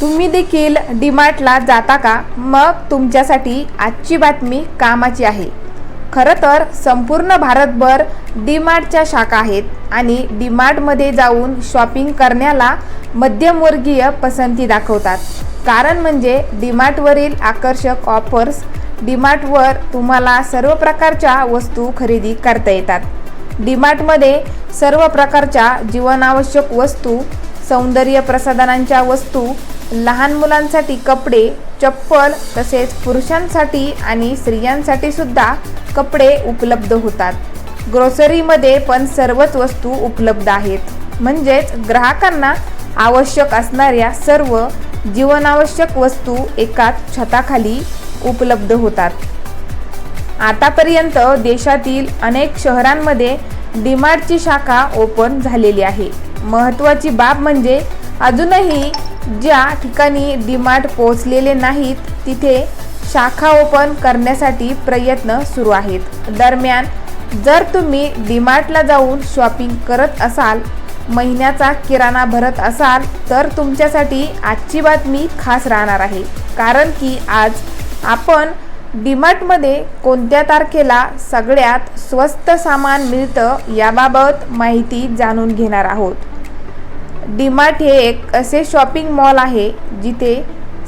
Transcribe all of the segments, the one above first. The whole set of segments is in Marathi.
तुम्ही देखील डीमार्टला जाता का? मग तुमच्यासाठी आजची बातमी कामाची आहे. खरं तर संपूर्ण भारतभर डीमार्टच्या शाखा आहेत आणि डीमार्टमध्ये जाऊन शॉपिंग करण्याला मध्यमवर्गीय पसंती दाखवतात. कारण म्हणजे डीमार्टवरील आकर्षक ऑफर्स डीमार्टवर तुम्हाला सर्व प्रकारच्या वस्तू खरेदी करता येतात. डीमार्टमध्ये सर्व प्रकारच्या जीवनावश्यक वस्तू सौंदर्य प्रसाधनांच्या वस्तू लहान मुलांसाठी कपडे चप्पल तसेच पुरुषांसाठी आणि स्त्रियांसाठी सुद्धा कपडे उपलब्ध होतात. ग्रोसरीमध्ये पण सर्वच वस्तू उपलब्ध आहेत. म्हणजेच ग्राहकांना आवश्यक असणाऱ्या सर्व जीवनावश्यक वस्तू एकाच छताखाली उपलब्ध होतात. आतापर्यंत देशातील अनेक शहरांमध्ये डीमार्टची शाखा ओपन झालेली आहे. महत्त्वाची बाब म्हणजे अजूनही ज्या ठिकाणी डिमार्ट पोहोचलेले नाहीत तिथे शाखा ओपन करण्यासाठी प्रयत्न सुरू आहेत. दरम्यान जर तुम्ही डीमार्टला जाऊन शॉपिंग करत असाल महिन्याचा किराणा भरत असाल तर तुमच्यासाठी आजची बातमी खास राहणार आहे. कारण की आज आपण डीमार्टमध्ये कोणत्या तारखेला सगळ्यात स्वस्त सामान मिळतं याबाबत माहिती जाणून घेणार आहोत. डीमार्ट हे एक असे शॉपिंग मॉल आहे जिथे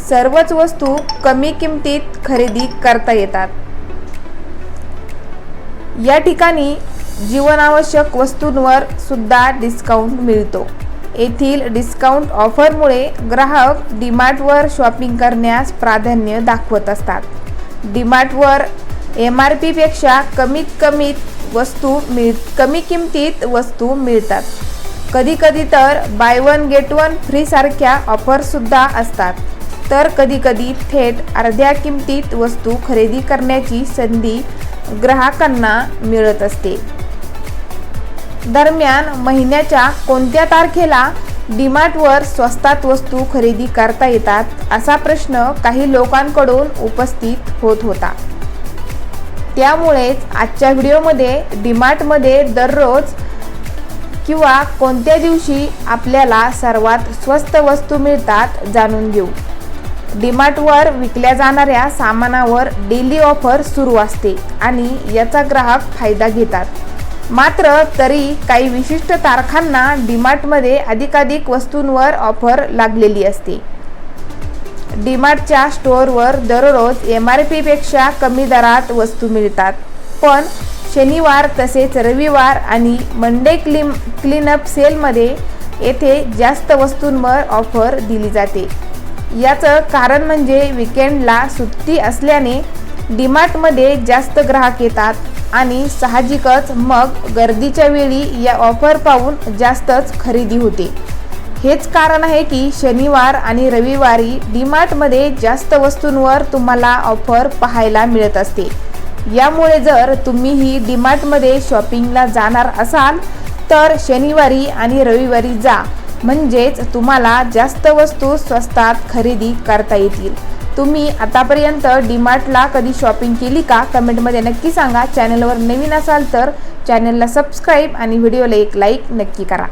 सर्वच वस्तू कमी किमतीत खरेदी करता येतात. या ठिकाणी जीवनावश्यक वस्तूंवर सुद्धा डिस्काउंट मिळतो. येथील डिस्काउंट ऑफरमुळे ग्राहक डीमार्टवर शॉपिंग करण्यास प्राधान्य दाखवत असतात. डीमार्टवर एम आर पीपेक्षा कमीत कमीत वस्तू मिळ कमी किमतीत वस्तू मिळतात. कधीकधी तर बाय वन गेट वन फ्रीसारख्या ऑफरसुद्धा असतात. तर कधीकधी थेट अर्ध्या किमतीत वस्तू खरेदी करण्याची संधी ग्राहकांना मिळत असते. दरम्यान महिन्याच्या कोणत्या तारखेला डीमार्टवर स्वस्तात वस्तू खरेदी करता येतात असा प्रश्न काही लोकांकडून उपस्थित होत होता. त्यामुळेच आजच्या व्हिडिओमध्ये डीमार्टमध्ये दररोज किंवा कोणत्या दिवशी आपल्याला सर्वात स्वस्त वस्तू मिळतात जाणून घेऊ. डीमार्टवर विकल्या जाणाऱ्या सामानावर डेली ऑफर सुरू असते आणि याचा ग्राहक फायदा घेतात. मात्र तरी काही विशिष्ट तारखांना डीमार्टमध्ये अधिकाधिक वस्तूंवर ऑफर लागलेली असते. डीमार्टच्या स्टोअरवर दररोज एम आर पीपेक्षा कमी दरात वस्तू मिळतात. पण शनिवार तसेच रविवार आणि मंडे क्लीम क्लीनअप सेलमध्ये येथे जास्त वस्तूंवर ऑफर दिली जाते. याचं कारण म्हणजे विकेंडला सुट्टी असल्याने डीमार्टमध्ये जास्त ग्राहक येतात. आणि साहजिकच मग गर्दीच्या वेळी या ऑफर पाहून जास्तच खरेदी होते. हेच कारण आहे की शनिवार आणि रविवारी डीमार्टमध्ये जास्त वस्तूंवर तुम्हाला ऑफर पाहायला मिळत असते. यामुळे जर तुम्हीही डीमार्टमध्ये शॉपिंगला जाणार असाल तर शनिवारी आणि रविवारी जा. म्हणजेच तुम्हाला जास्त वस्तू स्वस्तात खरेदी करता येतील. तुम्ही आतापर्यंत डीमार्टला कधी शॉपिंग केली का? कमेंटमध्ये नक्की सांगा. चॅनलवर नवीन असाल तर चॅनलला सबस्क्राईब आणि व्हिडिओला एक लाईक नक्की करा.